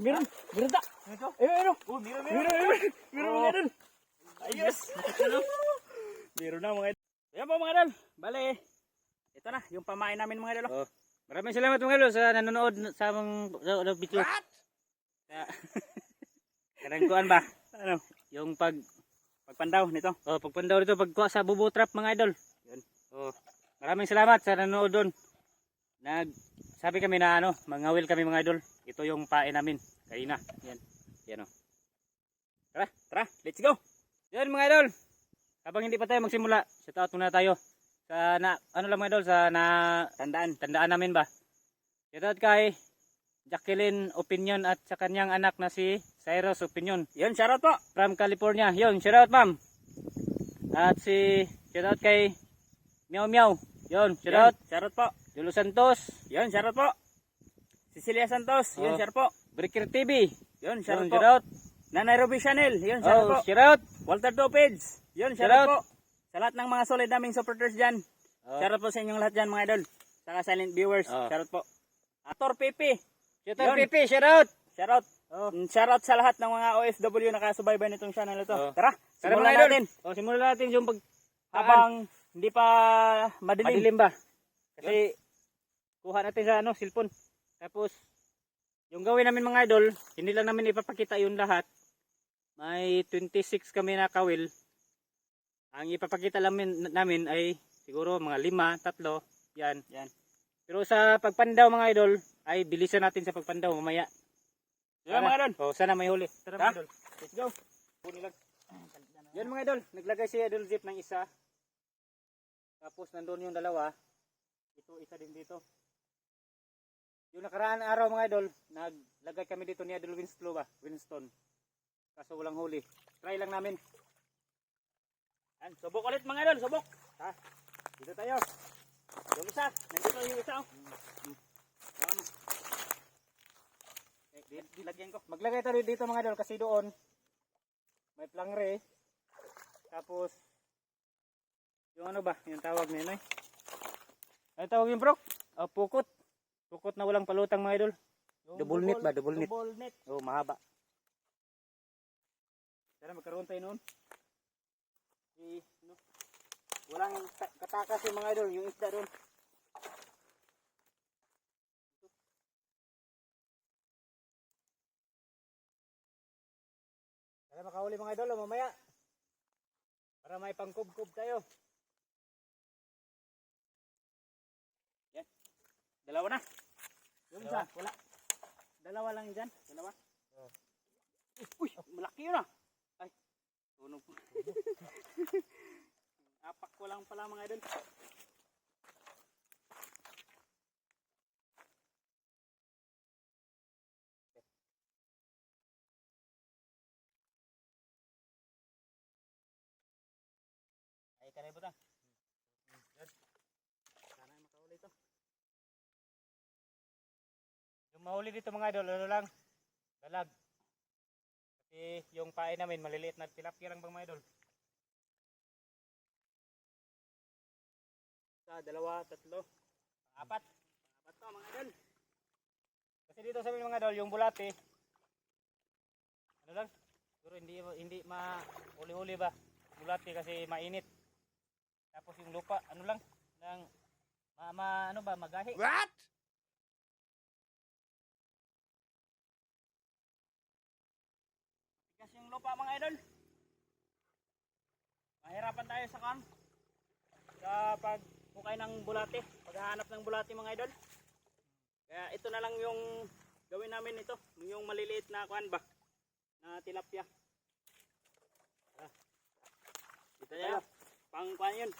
meron. Meron ta. Eh, meron. Oh, meron, Meron, meron. meron. Meron mga idol. Ayos. Meron na mga idol. Ayan po mga idol. Bale, ito na, yung pamain namin mga idol. Oh. Maraming salamat mga idol sa nanonood sa among sa, sa video. Sa, kanang kuan ba? Ano? Yung pag Pagpandaw nito. oh, pagpandaw dito pagkuha sa bubo trap mga idol. Yun. Oh. Maraming salamat sa nanonood doon. Sabi kami na ano, mangawil kami mga idol. Ito yung pain namin. Kaina. Yan. Yan oh. Tara, Tara, let's go. Yan mga idol. Habang hindi pa tayo magsimula, shout out muna tayo sa na, ano lang mga idol sa na Tandaan. tandaan namin ba. Shout out kay Jacqueline Opinion at sa kanyang anak na si Cyrus Opinion Yun, shoutout po. from California. Yun, shout out ma'am. At si shout out kay Meow Meow. Yun, shout out Yun, Shoutout po. Julo Santos, Yun, shoutout po. Cecilia Santos. Yun, Oh. share po. Breaker TV. Yun, shoutout po. shout out. Nanay Ruby Chanel. Yun, shoutout Oh, po. shout out. Walter Topeds. Yun, Shout shoutout out. po. Sa lahat ng mga solid naming supporters dyan. Oh, Shoutout po sa inyong lahat dyan mga idol. Saka silent viewers. Oh. Shoutout po. Ator Pepe. shout out Yun. Pipi, shout out. Shoutout. Oh. Mm, Shoutout sa lahat ng mga OFW na kasubaybay nitong channel ito. Oh. Tara, simulan natin. Oh, simulan natin yung pag Habang hindi pa madilim. Madilim ba? Kasi kuha natin sa ano, cellphone. Tapos yung gawin namin mga idol, hindi lang namin ipapakita yung lahat. May 26 kami na kawil. Ang ipapakita namin, namin ay siguro mga lima, tatlo, yan. Yan. Pero sa pagpandaw mga idol, ay bilisan natin sa pagpandaw mamaya. Yan mga idol. Oh, sana may huli. Tara mga idol. Let's go. Yan mga idol, naglagay si Idol Jeep ng isa. Tapos nandun yung dalawa. Ito, isa din dito. Yung nakaraan araw mga idol, naglagay kami dito ni Idol Winslow ba? Winston. Kaso walang huli. Try lang namin. Yan, subok ulit mga idol, subok. Ha? Dito tayo. Yung isa, nandito yung isa. Oh. Tama. Eh, di, dilagyan ko. Maglagay tayo dito mga idol kasi doon may plangre. Tapos yung ano ba? Yung tawag yun eh. Ano tawag yung bro? Oh, pukot. Pukot na walang palutang mga idol. Yung Double net ba? Double net. Double net. Oh, mahaba. Tara, magkaroon tayo noon. Eh, no. Walang ta- katakas yung mga idol, yung isda doon. Tara, makahuli mga idol, oh, mamaya. Para may pangkub-kub tayo. Dalawa na. Yung Dalawa. wala. Dalawa lang dyan. Dalawa. Oh. Uy, malaki yun ah. Ay, tunog po. Apak ko lang pala mga idol. Ay, kanay. Sana ay makahuli ito. Yung mahuli dito mga idol, ano lang? Dalag. Kasi yung pain namin, maliliit na tilapia lang bang mga idol? Isa, dalawa, tatlo, apat. Apat to mga idol. Kasi dito sa mga idol, yung bulate, ano lang, siguro hindi, hindi ma-huli-huli ba? Bulate kasi mainit. Tapos yung lupa, ano lang, ng, ma, ma ano ba, magahi. What? Lupa mga idol. Mahirapan tayo sa kan. Sa paghukay ng bulate. Paghahanap ng bulate mga idol. Kaya ito na lang yung gawin namin ito. Yung maliliit na kuan ba? Na tilapia. Ah. Dito tayo. Pang kuan yun.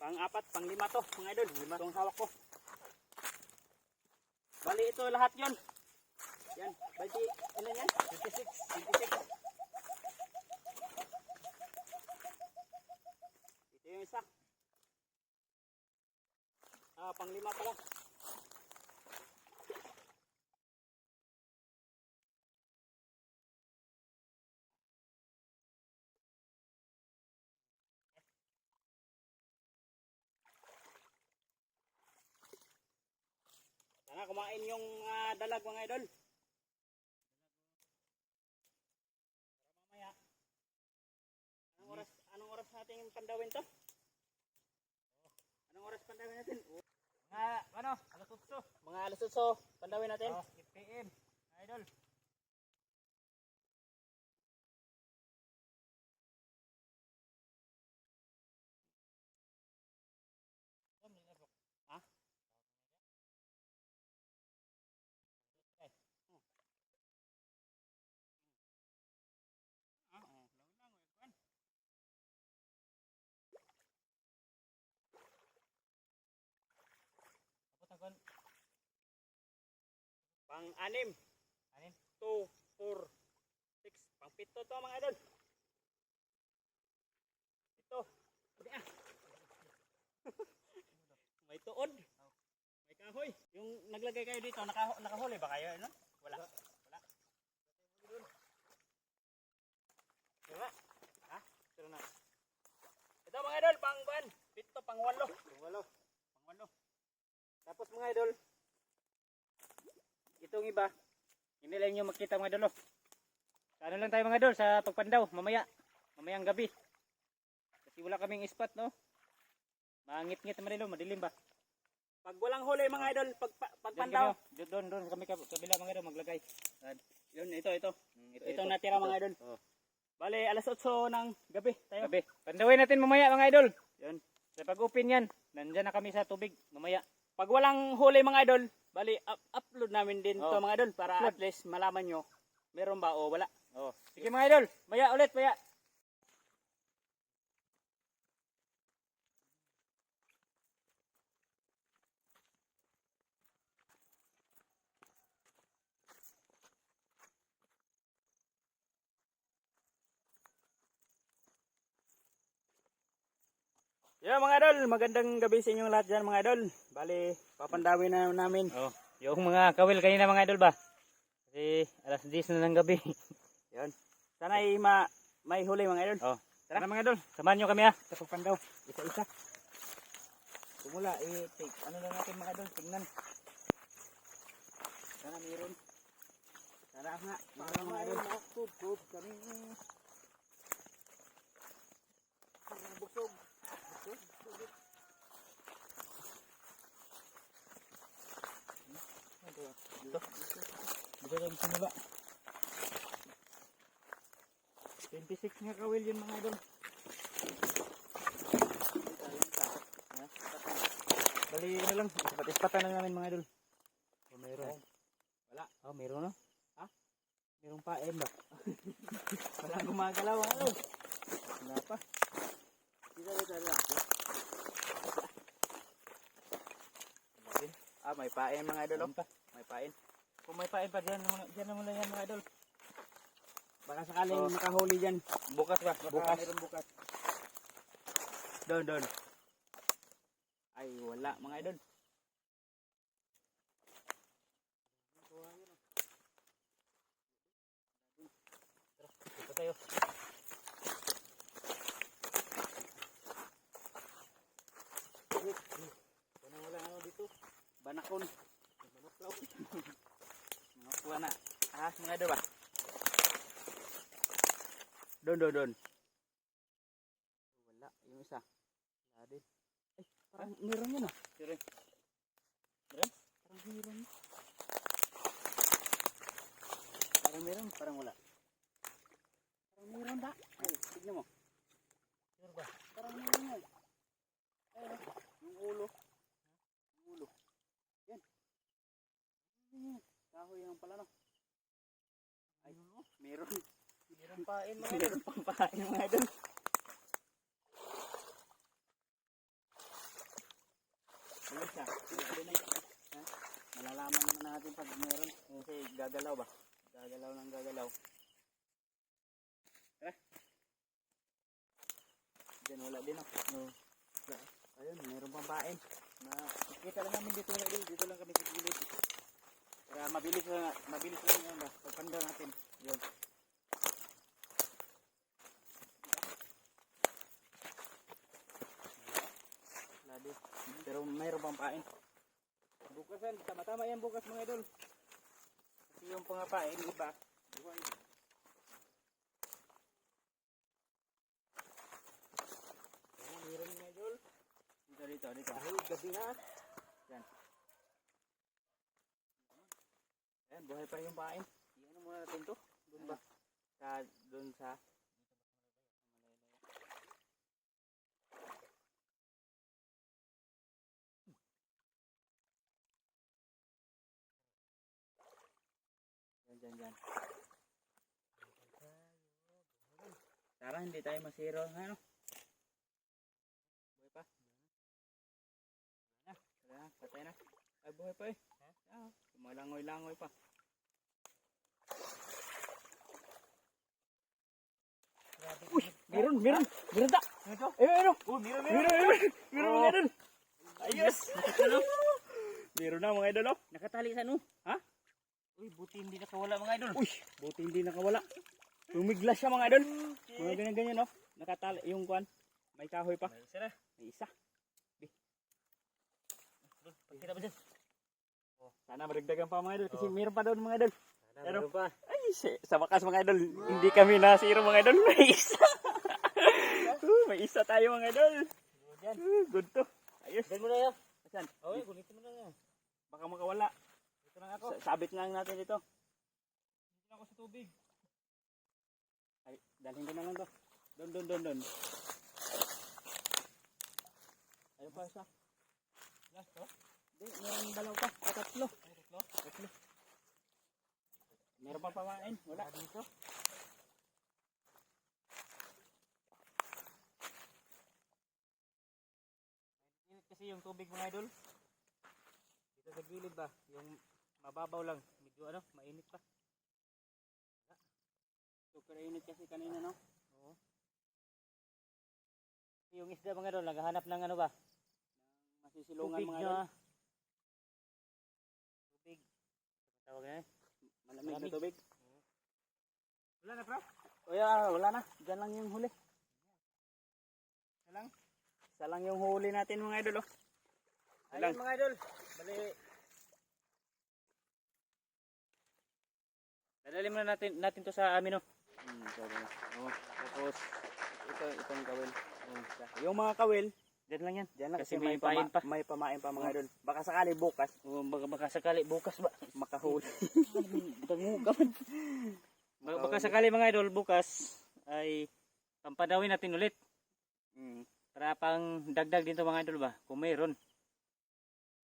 Pang apat, pang lima to mga idol. Lima itong hawak ko. Bali ito lahat yon. Yan. Bali, ilan yan? 26. 26. isa. Ah, panglima pala. Sana kumain yung uh, dalag mga idol. Para mamaya. Anong oras, anong oras natin pandawin to? Alas 8. Mga alas 8, pandawin natin. Oh, 8 p.m. Idol. Ha? Ah, oh, lang lang, kuan. Tapos ang kuan, Pang-anim. Anim? 2, 4, 6. Pang-pito to mga idol. Ito. Ah. May tuod. May kahoy. Yung naglagay kayo dito, naka, nakahuli ba kayo? Ano? Wala. Wala. Wala. Ha? Pero na. Ito mga idol, pang ban. Pito, pang walo. walo. Pang walo. Tapos mga idol, itong iba, hindi lang nyo makita mga idol. Sa ano lang tayo mga idol, sa pagpandaw, mamaya. Mamayang gabi. Kasi wala kaming spot, no? Mangit-ngit naman idol, madilim ba? Pag walang huli mga idol, pag, Doon pagpandaw. doon, doon kami kab- kabila mga idol, maglagay. Yun, ito, ito. Mm, Ito, itong natira mga idol. Oh. Bale, alas 8 ng gabi tayo. Gabi. Pandawin natin mamaya mga idol. Yun. Sa pag-open yan, nandyan na kami sa tubig mamaya. Pag walang huli mga idol, bali up upload namin din Oh. to mga idol para Upload. at least malaman nyo meron ba o wala. Oh. Sige mga idol, maya ulit, maya. Yeah mga idol, magandang gabi sa inyong lahat dyan mga idol. Bali, papandawin na namin. Oh, yung mga kawil kanina mga idol ba? Kasi alas 10 na ng gabi. Yun. Sana ay ma may huli mga idol. oh, tara mga idol, samahan nyo kami ha. Sa pagpandaw, isa-isa. Kumula, eh, take, ano lang natin mga idol, tingnan. Sana meron. Sana nga, para mga idol. Nakakubog kami. Busog. Busog. Busog. Ito. Dito lang simula. 26 nga kawil yun mga idol. Bali, ano lang, ispat-ispatan lang namin mga idol. Oh, meron. Wala. Oh, meron no? Ha? Meron pa, em ba? Wala gumagalaw mga idol. Wala pa. Ah, may pain mga idol. Oh. pa. May pain. Kung may pain pa dyan, naman- dyan naman yan mga idol. Baka sakaling Oh. makahuli dyan. Bukas ba? Baka Bukas. meron bukas. Doon, doon. Ay, wala mga idol. Ito tayo. Wala wala ano dito. Banakon. Banaklaw. mga kuha na. Ah, mga idol ba? Doon, doon, doon. Wala. Yung isa. Wala din. Ay, parang meron yun ah. Sure. Parang meron. Parang meron, parang wala. Parang meron da. Ay, tignan mo. Sure ba? Parang meron yan. Ay, oh, yung ulo. Yung ulo. Yan. Yan. Kahoy yung pala no. Ay, meron. Meron pain mga idol. Meron pang pahain mga idol. Ayun siya. Na. Ha? Malalaman naman natin pag meron. Kasi gagalaw ba? Gagalaw ng gagalaw. Tara. Diyan wala din oh. No. Ayun, meron pang pain. Na kita lang namin dito idol. Dito lang kami sa gilid. Para mabilis lang, mabilis lang yan? Pagpanda natin. Yun. Ladi. Pero mayroon pang pain. Bukasan, tama-tama yan bukas mga idol. Kasi yung pangapain, iba. Buhay. dito, dito. Ay, gabi na. Yan. Ayan, buhay pa yung pain. Iyan muna natin to. Doon ba? Sa, doon sa... Yan, yan, yan. Tara, hindi tayo masiro. Ano? Buhay pa. Wala na. Wala na. Patay na. Ay, buhay pa eh. Ah, Malangoy-langoy pa. Uy, meron, meron. Meron ta. Ito? Ayun, ayun. Oh, meron, meron. Meron, meron. Meron, mga idol. Ayos. meron na, mga idol. Oh. Nakatali sa ano? Ha? Uy, buti hindi nakawala, mga idol. Uy, buti hindi nakawala. Tumiglas siya, mga idol. Mga ganyan-ganyan, no? Nakatali yung kwan. May kahoy pa. May isa na. May isa. Di. Pagkita ba dyan? Oh, sana maragdagan pa mga idol kasi meron pa doon mga idol. Ano? pa? Ay, sa wakas mga idol, hindi kami nasiro mga idol. May isa. May isa tayo mga idol. Uh, Good to. Ayos. Dahil mo na yan. Asan? Okay, kulitin mo na yan. Baka makawala. Ito na ako. Sa- Sabit nga natin dito. Dito ako sa tubig. Ay, dalhin ko na lang to. Doon, doon, doon, doon. Ayun pa isa. Last to. Hindi, meron dalaw pa. Ah, tatlo. Tatlo. Tatlo. Meron pa pamain. Wala. Dito. Kasi yung tubig mga idol. Dito sa gilid ba? Yung mababaw lang. Medyo ano, mainit pa. Super init kasi kanina, no? Oo. Yung isda mga idol, naghahanap ng ano ba? Masisilungan Tubig mga idol. Tubig. Tawag na eh. Malamig na tubig. Wala na bro? O yeah, wala na. Diyan lang yung huli. Isa lang. Isa lang yung huli natin mga idol, oh. Ayun mga idol. Bali. Dadalhin muna natin, natin to sa amin oh. Hmm, na. Oh, tapos, ito, itong kawil. Oh, yung mga kawil, Diyan lang yan. Diyan lang Kasi kasi, may may, pain pama- pa. may pamain pa mga idol. Baka sakali bukas, O baka, baka sakali bukas ba? makahuli. Danguga man. Baka, baka sakali mga idol bukas ay pampadawin natin ulit. Mm. Para pang dagdag din to mga idol ba? Kung mayroon.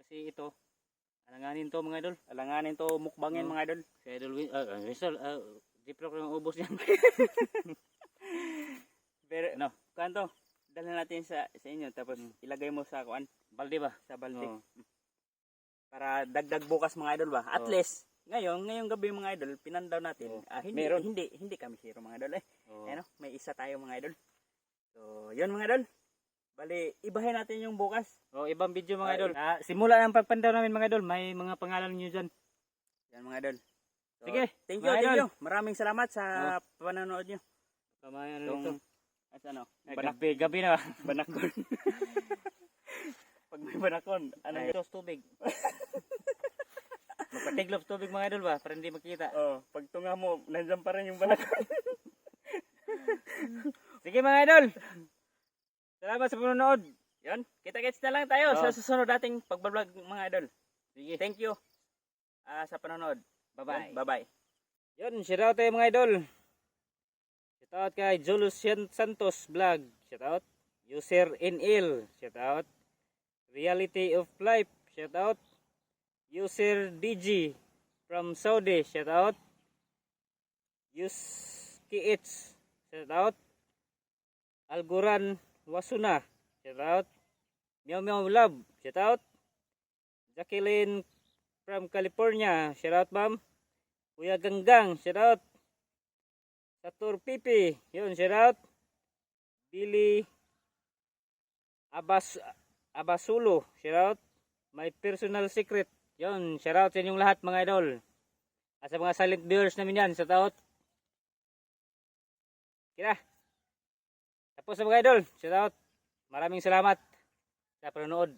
Kasi ito, alanganin to mga idol. Alanganin to mukbangin Oh. mga idol. Si idol Win, ah, uh, Rizal, uh, yung ubos niyan. Pero, ano? kanto, dalhin natin sa, sa inyo, tapos Mm. ilagay mo sa kuan, Balde ba? sa balde. Oo. Para dagdag bukas mga idol ba? At Oo. least, ngayon, ngayong gabi mga idol, pinandaw natin. Oo. Ah, hindi, Meron. hindi, hindi kami zero mga idol eh. Oo. Ano, may isa tayo mga idol. So, yun mga idol. Bali, ibahin natin yung bukas. O, ibang video mga idol. Ah, simula ng pagpandaw namin mga idol, may mga pangalan niyo dyan. Yan mga idol. So, Sige, Thank you, mga thank idol. you. Maraming salamat sa panonood nyo. Kamayan na Itong, nito. at ano, Ay, banak, gabi, gabi na. banakon. Pag may banakon, ano Ay, tos tubig. Magpatiglob tubig mga idol ba, para hindi makita. Oh, pag tunga mo, nandyan pa rin yung banakon. Sige mga idol. Salamat sa panonood. Yun, kita-kits na lang tayo Oo. sa susunod dating pagbablog mga idol. Sige. Thank you ah, sa panonood. Bye-bye. Bye-bye. Yun, shout out tayo mga idol. Shout out kay Julius Santos Vlog. Shout out. User NL. Shout out. Reality of Life. Shout out. User DG from Saudi. Shout out. Use KH. Shout out. Alguran Wasuna. Shout out. Meow Meow Love. Shout out. Jacqueline from California. Shout out, ma'am. Kuya Ganggang, shout out. Satur Pipi, yun, shout out. Billy Abas Abasulo, shout out. My personal secret, yun, shout out sa inyong lahat mga idol. At sa mga silent viewers namin yan, shout out. Kira. Tapos sa mga idol, shout out. Maraming salamat sa panonood.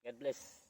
God bless.